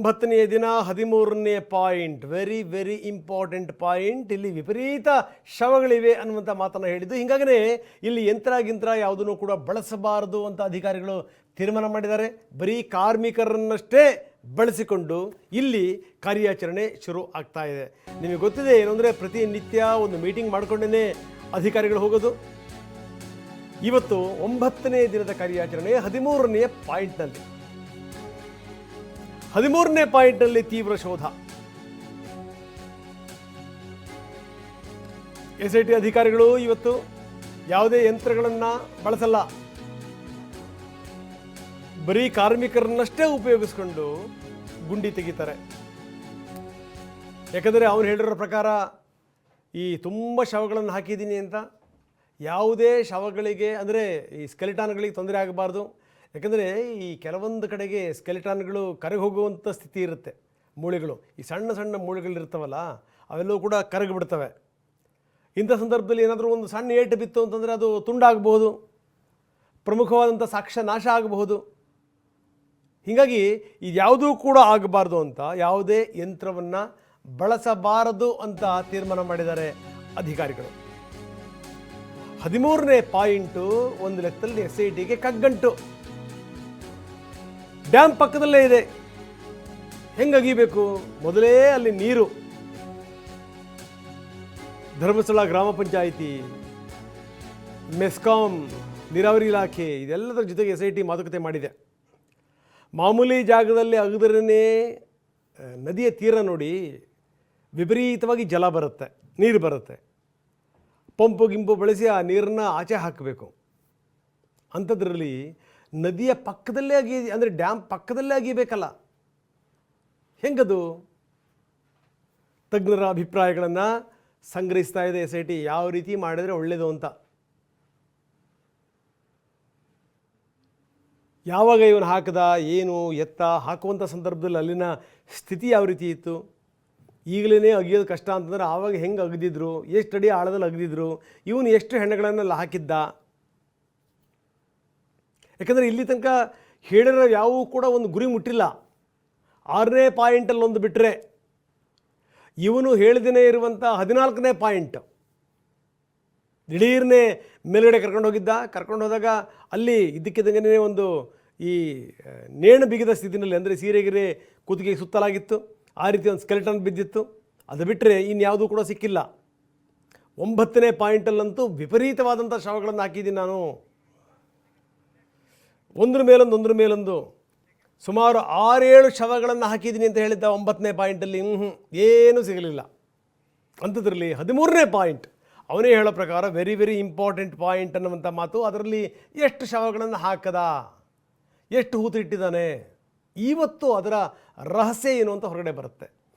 ಒಂಬತ್ತನೆಯ ದಿನ ಹದಿಮೂರನೇ point. Very very important point ಇಲ್ಲಿ ವಿಪರೀತ ಶವಗಳಿವೆ ಅನ್ನುವಂಥ ಮಾತನ್ನು ಹೇಳಿದ್ದು. ಹೀಗಾಗನೇ ಇಲ್ಲಿ ಯಂತ್ರ ಗಿಂತ್ರ ಯಾವುದನ್ನು ಕೂಡ ಬಳಸಬಾರದು ಅಂತ ಅಧಿಕಾರಿಗಳು ತೀರ್ಮಾನ ಮಾಡಿದ್ದಾರೆ. ಬರೀ ಕಾರ್ಮಿಕರನ್ನಷ್ಟೇ ಬಳಸಿಕೊಂಡು ಇಲ್ಲಿ ಕಾರ್ಯಾಚರಣೆ ಶುರು ಆಗ್ತಾ ಇದೆ. ನಿಮಗೆ ಗೊತ್ತಿದೆ ಏನು ಅಂದರೆ ಪ್ರತಿನಿತ್ಯ ಒಂದು ಮೀಟಿಂಗ್ ಮಾಡಿಕೊಂಡೇ ಅಧಿಕಾರಿಗಳು ಹೋಗೋದು. ಇವತ್ತು ಒಂಬತ್ತನೇ ದಿನದ ಕಾರ್ಯಾಚರಣೆ ಹದಿಮೂರನೆಯ ಪಾಯಿಂಟ್ನಲ್ಲಿ. ಹದಿಮೂರನೇ ಪಾಯಿಂಟ್ನಲ್ಲಿ ತೀವ್ರ ಶೋಧ. ಎಸ್ ಐ ಟಿ ಅಧಿಕಾರಿಗಳು ಇವತ್ತು ಯಾವುದೇ ಯಂತ್ರಗಳನ್ನು ಬಳಸಲ್ಲ. ಬರೀ ಕಾರ್ಮಿಕರನ್ನಷ್ಟೇ ಉಪಯೋಗಿಸ್ಕೊಂಡು ಗುಂಡಿ ತೆಗಿತಾರೆ. ಯಾಕಂದರೆ ಅವನು ಹೇಳಿರೋ ಪ್ರಕಾರ ಈ ತುಂಬ ಶವಗಳನ್ನು ಹಾಕಿದ್ದೀನಿ ಅಂತ ಯಾವುದೇ ಶವಗಳಿಗೆ, ಅಂದರೆ ಈ ಸ್ಕೆಲಿಟಾನ್ಗಳಿಗೆ ತೊಂದರೆ ಆಗಬಾರ್ದು. ಯಾಕಂದರೆ ಈ ಕೆಲವೊಂದು ಕಡೆಗೆ ಸ್ಕೆಲಿಟಾನ್ಗಳು ಕರಗಿ ಹೋಗುವಂಥ ಸ್ಥಿತಿ ಇರುತ್ತೆ. ಮೂಳೆಗಳು, ಈ ಸಣ್ಣ ಸಣ್ಣ ಮೂಳೆಗಳಿರ್ತವಲ್ಲ ಅವೆಲ್ಲವೂ ಕೂಡ ಕರಗಿಬಿಡ್ತವೆ. ಇಂಥ ಸಂದರ್ಭದಲ್ಲಿ ಏನಾದರೂ ಒಂದು ಸಣ್ಣ ಏಟು ಬಿತ್ತು ಅಂತಂದರೆ ಅದು ತುಂಡಾಗಬಹುದು, ಪ್ರಮುಖವಾದಂಥ ಸಾಕ್ಷ್ಯ ನಾಶ ಆಗಬಹುದು. ಹೀಗಾಗಿ ಇದ್ಯಾವುದೂ ಕೂಡ ಆಗಬಾರ್ದು ಅಂತ ಯಾವುದೇ ಯಂತ್ರವನ್ನು ಬಳಸಬಾರದು ಅಂತ ತೀರ್ಮಾನ ಮಾಡಿದ್ದಾರೆ ಅಧಿಕಾರಿಗಳು. ಹದಿಮೂರನೇ ಪಾಯಿಂಟು ಒಂದು ಲೆಕ್ಕದಲ್ಲಿ ಎಸ್ ಐ ಟಿಗೆ ಕಗ್ಗಂಟು. ಡ್ಯಾಮ್ ಪಕ್ಕದಲ್ಲೇ ಇದೆ. ಹೆಂಗೆ ಅಗಿಬೇಕು? ಮೊದಲೇ ಅಲ್ಲಿ ನೀರು. ಧರ್ಮಸ್ಥಳ ಗ್ರಾಮ ಪಂಚಾಯಿತಿ, ಮೆಸ್ಕಾಂ, ನೀರಾವರಿ ಇಲಾಖೆ, ಇದೆಲ್ಲದರ ಜೊತೆಗೆ ಎಸ್ ಐ ಟಿ ಮಾತುಕತೆ ಮಾಡಿದೆ. ಮಾಮೂಲಿ ಜಾಗದಲ್ಲಿ ಅಗದ್ರೇ ನದಿಯ ತೀರ ನೋಡಿ ವಿಪರೀತವಾಗಿ ಜಲ ಬರುತ್ತೆ, ನೀರು ಬರುತ್ತೆ. ಪಂಪು ಗಿಂಪು ಬಳಸಿ ಆ ನೀರನ್ನು ಆಚೆ ಹಾಕಬೇಕು. ಅಂಥದ್ರಲ್ಲಿ ನದಿಯ ಪಕ್ಕದಲ್ಲೇ ಅಗಿ ಅಂದರೆ ಡ್ಯಾಮ್ ಪಕ್ಕದಲ್ಲೇ ಅಗಿಬೇಕಲ್ಲ ಹೆಂಗದು? ತಜ್ಞರ ಅಭಿಪ್ರಾಯಗಳನ್ನು ಸಂಗ್ರಹಿಸ್ತಾ ಇದೆ ಎಸ್ ಯಾವ ರೀತಿ ಮಾಡಿದರೆ ಒಳ್ಳೆಯದು ಅಂತ. ಯಾವಾಗ ಇವನು ಹಾಕದ, ಏನು, ಎತ್ತ ಹಾಕುವಂಥ ಸಂದರ್ಭದಲ್ಲಿ ಅಲ್ಲಿನ ಸ್ಥಿತಿ ಯಾವ ರೀತಿ ಇತ್ತು? ಈಗಲೇ ಅಗಿಯೋದು ಕಷ್ಟ ಅಂತಂದ್ರೆ ಆವಾಗ ಹೆಂಗೆ ಅಗದಿದ್ರು, ಎಷ್ಟು ಅಡಿ ಆಳದಲ್ಲಿ ಅಗದಿದ್ರು, ಇವನು ಎಷ್ಟು ಹೆಣ್ಣುಗಳನ್ನೆಲ್ಲ ಹಾಕಿದ್ದ? ಯಾಕಂದರೆ ಇಲ್ಲಿ ತನಕ ಹೇಳಿರೋ ಯಾವೂ ಕೂಡ ಒಂದು ಗುರಿ ಮುಟ್ಟಿಲ್ಲ. ಆರನೇ ಪಾಯಿಂಟಲ್ಲಿ ಒಂದು ಬಿಟ್ಟರೆ ಇವನು ಹೇಳ್ದೇ ಇರುವಂಥ ಹದಿನಾಲ್ಕನೇ ಪಾಯಿಂಟ್. ದಿಢೀರ್ನೇ ಮೇಲ್ಗಡೆ ಕರ್ಕೊಂಡು ಹೋಗಿದ್ದ. ಕರ್ಕೊಂಡು ಹೋದಾಗ ಅಲ್ಲಿ ಇದ್ದಕ್ಕಿದ್ದಂಗೆ ಒಂದು ಈ ನೇಣು ಬಿಗಿದ ಸ್ಥಿತಿನಲ್ಲಿ ಅಂದರೆ ಸೀರೆಗಿರೆ ಕುದುಗೆ ಸುತ್ತಲಾಗಿತ್ತು. ಆ ರೀತಿ ಒಂದು ಸ್ಕೆಲೆಟನ್ ಬಿದ್ದಿತ್ತು. ಅದು ಬಿಟ್ಟರೆ ಇನ್ಯಾವುದೂ ಕೂಡ ಸಿಕ್ಕಿಲ್ಲ. ಒಂಬತ್ತನೇ ಪಾಯಿಂಟಲ್ಲಂತೂ ವಿಪರೀತವಾದಂಥ ಶವಗಳನ್ನು ಹಾಕಿದ್ದೀನಿ ನಾನು. ಒಂದ್ರ ಮೇಲೊಂದು ಒಂದ್ರ ಮೇಲೊಂದು. ಸುಮಾರು ಆರೇಳು ಶವಗಳನ್ನು ಹಾಕಿದ್ದೀನಿ ಅಂತ ಹೇಳಿದ್ದ ಒಂಬತ್ತನೇ ಪಾಯಿಂಟಲ್ಲಿ ಹ್ಞೂ ಏನೂ ಸಿಗಲಿಲ್ಲ. ಅಂಥದ್ರಲ್ಲಿ ಹದಿಮೂರನೇ ಪಾಯಿಂಟ್ ಅವನೇ ಹೇಳೋ ಪ್ರಕಾರ ವೆರಿ ವೆರಿ ಇಂಪಾರ್ಟೆಂಟ್ ಪಾಯಿಂಟ್ ಅನ್ನುವಂಥ ಮಾತು ಅದರಲ್ಲಿ ಎಷ್ಟು ಶವಗಳನ್ನು ಹಾಕದ? ಎಷ್ಟು ಹೂತು ಇಟ್ಟಿದ್ದಾನೆ ಇವತ್ತು ಅದರ ರಹಸ್ಯ ಏನು ಅಂತ ಹೊರಗಡೆ ಬರುತ್ತೆ.